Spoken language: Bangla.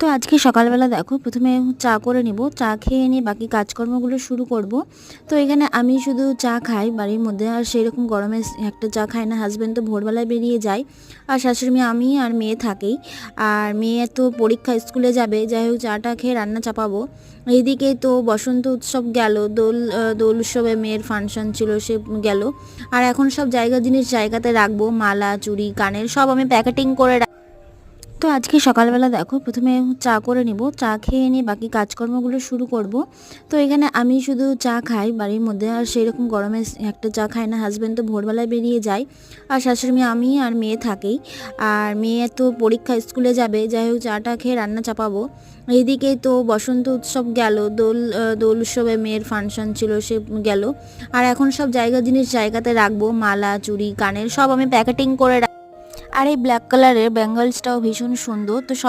তো আজকে সকালবেলা দেখো প্রথমে চা করে নিব, চা খেয়ে নিয়ে বাকি কাজকর্মগুলো শুরু করব। তো এখানে আমি শুধু চা খাই, বাড়ির মধ্যে আর সেরকম গরমে একটা চা খাই না হাজব্যান্ড তো ভোরবেলায় বেরিয়ে যায়। আর শাশুড়ি মেয়ে আমি আর মেয়ে থাকেই। আর মেয়ে তো পরীক্ষা স্কুলে যাবে, যাই হোক চাটা খেয়ে রান্না চাপাবো। এইদিকে তো বসন্ত উৎসব গেল, দোল দোল উৎসবে মেয়ের ফাংশন ছিল, সে গেল। আর এখন সব জায়গা জিনিস জায়গাতে রাখব, মালা, চুড়ি, কানের সব আমি প্যাকেটিং করে তো আজকে সকালবেলা দেখো প্রথমে চা করে নিব, চা খেয়ে নিয়ে বাকি কাজকর্মগুলো শুরু করব। তো এখানে আমি শুধু চা খাই, বাড়ির মধ্যে আর সেরকম গরমে একটা চা খাই না হাজব্যান্ড তো ভোরবেলায় বেরিয়ে যায়। আর শাশুড়ি মেয়ে আমি আর মেয়ে থাকেই। আর মেয়ে তো পরীক্ষা স্কুলে যাবে, যাই হোক চাটা খেয়ে রান্না চাপাবো। এইদিকে তো বসন্ত উৎসব গেল, দোল দোল উৎসবে মেয়ের ফাংশন ছিল, সে গেল। আর এখন সব জায়গা জিনিস জায়গাতে রাখব, মালা, চুড়ি, কানের সব আমি প্যাকেটিং করে রাখ- আর এই ব্ল্যাক কালারের ব্যাঙ্গলসটাও ভীষণ সুন্দর। তো সব